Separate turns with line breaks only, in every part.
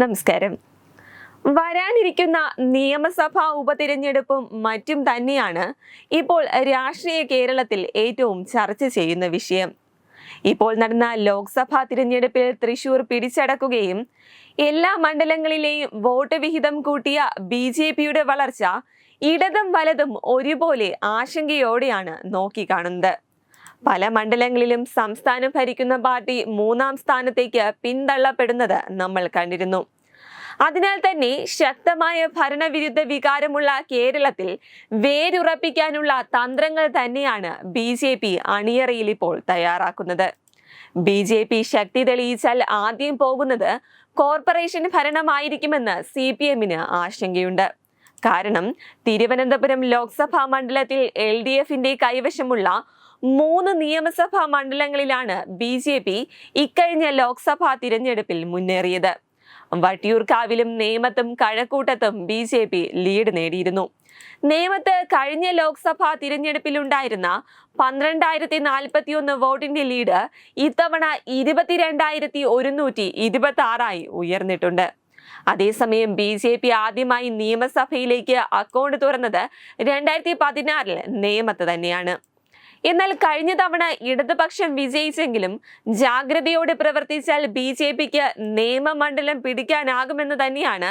നമസ്കാരം. വരാനിരിക്കുന്ന നിയമസഭാ ഉപതിരഞ്ഞെടുപ്പും മറ്റും തന്നെയാണ് ഇപ്പോൾ രാഷ്ട്രീയ കേരളത്തിൽ ഏറ്റവും ചർച്ച ചെയ്യുന്ന വിഷയം. ഇപ്പോൾ നടന്ന ലോക്സഭാ തിരഞ്ഞെടുപ്പിൽ തൃശൂർ പിടിച്ചടക്കുകയും എല്ലാ മണ്ഡലങ്ങളിലെയും വോട്ട് വിഹിതം കൂട്ടിയ ബി ജെ പിയുടെ വളർച്ച ഇടതും വലതും ഒരുപോലെ ആശങ്കയോടെയാണ് നോക്കിക്കാണുന്നത്. പല മണ്ഡലങ്ങളിലും സംസ്ഥാനം ഭരിക്കുന്ന പാർട്ടി മൂന്നാം സ്ഥാനത്തേക്ക് പിന്തള്ളപ്പെടുന്നത് നമ്മൾ കണ്ടിരുന്നു. അതിനാൽ തന്നെ ശക്തമായ ഭരണവിരുദ്ധ വികാരമുള്ള കേരളത്തിൽ വേരുറപ്പിക്കാനുള്ള തന്ത്രങ്ങൾ തന്നെയാണ് ബി ജെ പി അണിയറയിൽ ഇപ്പോൾ തയ്യാറാക്കുന്നത്. ബി ജെ പി ശക്തി തെളിയിച്ചാൽ ആദ്യം പോകുന്നത് കോർപ്പറേഷൻ ഭരണമായിരിക്കുമെന്ന് സി പി എമ്മിന് ആശങ്കയുണ്ട്. കാരണം തിരുവനന്തപുരം ലോക്സഭാ മണ്ഡലത്തിൽ എൽ ഡി എഫിന്റെ കൈവശമുള്ള മൂന്ന് നിയമസഭാ മണ്ഡലങ്ങളിലാണ് ബി ജെ പി ഇക്കഴിഞ്ഞ ലോക്സഭാ തിരഞ്ഞെടുപ്പിൽ മുന്നേറിയത്. വട്ടിയൂർക്കാവിലും നേമത്തും കഴക്കൂട്ടത്തും ബി ജെ പി ലീഡ് നേടിയിരുന്നു. നേമത്ത് കഴിഞ്ഞ ലോക്സഭാ തിരഞ്ഞെടുപ്പിലുണ്ടായിരുന്ന പന്ത്രണ്ടായിരത്തി നാൽപ്പത്തിയൊന്ന് വോട്ടിന്റെ ലീഡ് ഇത്തവണ ഇരുപത്തിരണ്ടായിരത്തി ഒരുന്നൂറ്റി ഇരുപത്തി ആറായി ഉയർന്നിട്ടുണ്ട്. അതേസമയം ബി ജെ പി ആദ്യമായി നിയമസഭയിലേക്ക് അക്കൗണ്ട് തുറന്നത് രണ്ടായിരത്തി പതിനാറിൽ നേമത്ത് തന്നെയാണ്. എന്നാൽ കഴിഞ്ഞ തവണ ഇടതുപക്ഷം വിജയിച്ചെങ്കിലും ജാഗ്രതയോടെ പ്രവർത്തിച്ചാൽ ബി ജെ പിക്ക് നിയമമണ്ഡലം പിടിക്കാനാകുമെന്ന് തന്നെയാണ്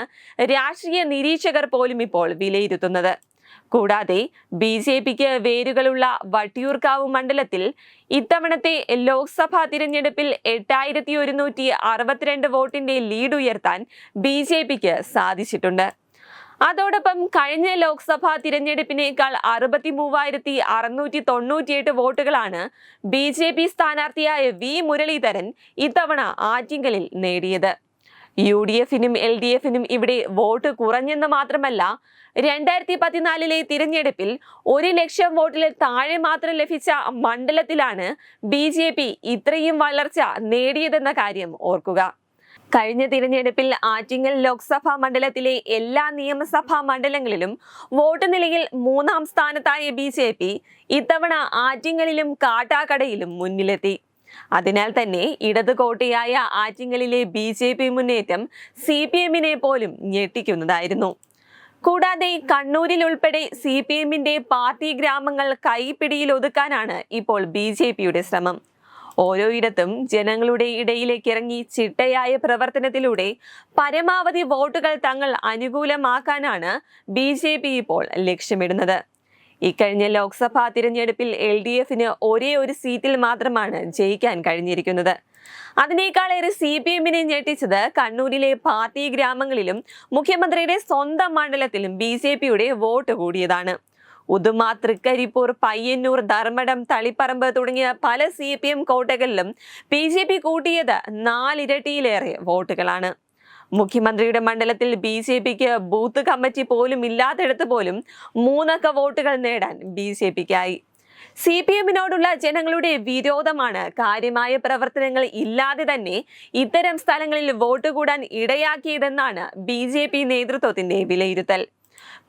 രാഷ്ട്രീയ നിരീക്ഷകർ പോലും ഇപ്പോൾ വിലയിരുത്തുന്നത്. കൂടാതെ ബി ജെ പിക്ക് വേരുകളുള്ള വട്ടിയൂർക്കാവ് മണ്ഡലത്തിൽ ഇത്തവണത്തെ ലോക്സഭാ തിരഞ്ഞെടുപ്പിൽ എട്ടായിരത്തി ഒരുന്നൂറ്റി അറുപത്തിരണ്ട് വോട്ടിന്റെ ലീഡ് ഉയർത്താൻ ബി ജെ പിക്ക് സാധിച്ചിട്ടുണ്ട്. അതോടൊപ്പം കഴിഞ്ഞ ലോക്സഭാ തിരഞ്ഞെടുപ്പിനേക്കാൾ അറുപത്തി മൂവായിരത്തി അറുന്നൂറ്റി തൊണ്ണൂറ്റിയെട്ട് വോട്ടുകളാണ് ബി ജെ പി സ്ഥാനാർത്ഥിയായ വി മുരളീധരൻ ഇത്തവണ ആറ്റിങ്കലിൽ നേടിയത്. യു ഡി എഫിനും എൽ ഡി എഫിനും ഇവിടെ വോട്ട് കുറഞ്ഞെന്ന് മാത്രമല്ല രണ്ടായിരത്തി പതിനാലിലെ തിരഞ്ഞെടുപ്പിൽ ഒരു ലക്ഷം വോട്ടിൽ താഴെ മാത്രം ലഭിച്ച മണ്ഡലത്തിലാണ് ബി ഇത്രയും വളർച്ച നേടിയതെന്ന കാര്യം ഓർക്കുക. കഴിഞ്ഞ തിരഞ്ഞെടുപ്പിൽ ആറ്റിങ്ങൽ ലോക്സഭാ മണ്ഡലത്തിലെ എല്ലാ നിയമസഭാ മണ്ഡലങ്ങളിലും വോട്ട് നിലയിൽ മൂന്നാം സ്ഥാനത്തായ ബി ജെ പി ഇത്തവണ ആറ്റിങ്ങലിലും കാട്ടാക്കടയിലും മുന്നിലെത്തി. അതിനാൽ തന്നെ ഇടത് കോട്ടയായ ആറ്റിങ്ങലിലെ ബി ജെ പി മുന്നേറ്റം സി പി എമ്മിനെ പോലും ഞെട്ടിക്കുന്നതായിരുന്നു. കൂടാതെ കണ്ണൂരിൽ ഉൾപ്പെടെ സി പി എമ്മിന്റെ പാർട്ടി ഗ്രാമങ്ങൾ കൈപ്പിടിയിൽ ഒതുക്കാനാണ് ഇപ്പോൾ ബി ജെ പിയുടെ ശ്രമം. ഓരോയിടത്തും ജനങ്ങളുടെ ഇടയിലേക്ക് ഇറങ്ങി ചിട്ടയായ പ്രവർത്തനത്തിലൂടെ പരമാവധി വോട്ടുകൾ തങ്ങൾ അനുകൂലമാക്കാനാണ് ബി ജെ പി ഇപ്പോൾ ലക്ഷ്യമിടുന്നത്. ഇക്കഴിഞ്ഞ ലോക്സഭാ തിരഞ്ഞെടുപ്പിൽ എൽ ഡി എഫിന് ഒരേ ഒരു സീറ്റിൽ മാത്രമാണ് ജയിക്കാൻ കഴിഞ്ഞിരിക്കുന്നത്. അതിനേക്കാളേറെ സി പി എമ്മിനെ ഞെട്ടിച്ചത് കണ്ണൂരിലെ പാർട്ടി ഗ്രാമങ്ങളിലും മുഖ്യമന്ത്രിയുടെ സ്വന്തം മണ്ഡലത്തിലും ബി ജെ പിയുടെ വോട്ട് കൂടിയതാണ്. ഉദുമ തൃക്കരിപ്പൂർ പയ്യന്നൂർ ധർമ്മടം തളിപ്പറമ്പ് തുടങ്ങിയ പല സി പി എം കോട്ടകളിലും ബി ജെ പി കൂട്ടിയത് നാലിരട്ടിയിലേറെ വോട്ടുകളാണ്. മുഖ്യമന്ത്രിയുടെ മണ്ഡലത്തിൽ ബി ജെ പിക്ക് ബൂത്ത് കമ്മിറ്റി പോലും ഇല്ലാത്തിടത്ത് പോലും മൂന്നക്ക വോട്ടുകൾ നേടാൻ ബി ജെ പിക്കായി സി പി എമ്മിനോടുള്ള ജനങ്ങളുടെ വിരോധമാണ്. കാര്യമായ പ്രവർത്തനങ്ങൾ ഇല്ലാതെ തന്നെ ഇത്തരം സ്ഥലങ്ങളിൽ വോട്ട് കൂടാൻ ഇടയാക്കിയതെന്നാണ് ബി ജെ പി നേതൃത്വത്തിന്റെ വിലയിരുത്തൽ.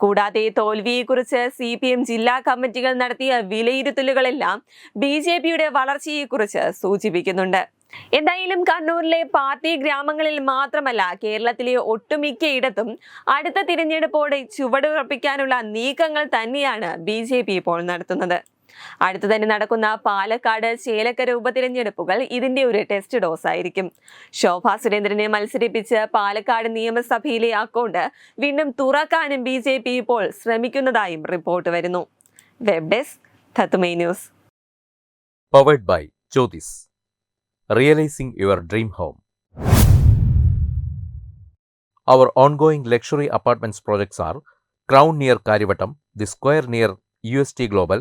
കൂടാതെ തോൽവിയെക്കുറിച്ച് സി പി എം ജില്ലാ കമ്മിറ്റികൾ നടത്തിയ വിലയിരുത്തലുകളെല്ലാം ബി ജെ പിയുടെ വളർച്ചയെക്കുറിച്ച് സൂചിപ്പിക്കുന്നുണ്ട്. എന്തായാലും കണ്ണൂരിലെ പാർട്ടി ഗ്രാമങ്ങളിൽ മാത്രമല്ല കേരളത്തിലെ ഒട്ടുമിക്ക ഇടത്തും അടുത്ത തിരഞ്ഞെടുപ്പോടെ ചുവടുറപ്പിക്കാനുള്ള നീക്കങ്ങൾ തന്നെയാണ് ബി ഇപ്പോൾ നടത്തുന്നത്. അടുത്തു തന്നെ നടക്കുന്ന പാലക്കാട് ചേലക്കര ഉപതിരഞ്ഞെടുപ്പുകൾ ഇതിന്റെ ഒരു ടെസ്റ്റ് ഡോസ് ആയിരിക്കും ശോഭാ സുരേന്ദ്രനെ മത്സരിപ്പിച്ച് പാലക്കാട് നിയമസഭയിലെ അക്കൗണ്ട് വീണ്ടും തുറക്കാനും ബി ജെ പി ഇപ്പോൾ ശ്രമിക്കുന്നതായും റിപ്പോർട്ട് വരുന്നു വെബ് ഡെസ്ക് തത്തുമൈ news
powered by Jyotis. Realizing your dream home. Our ongoing luxury apartments projects are Crown near Karivattam, The Square near UST Global,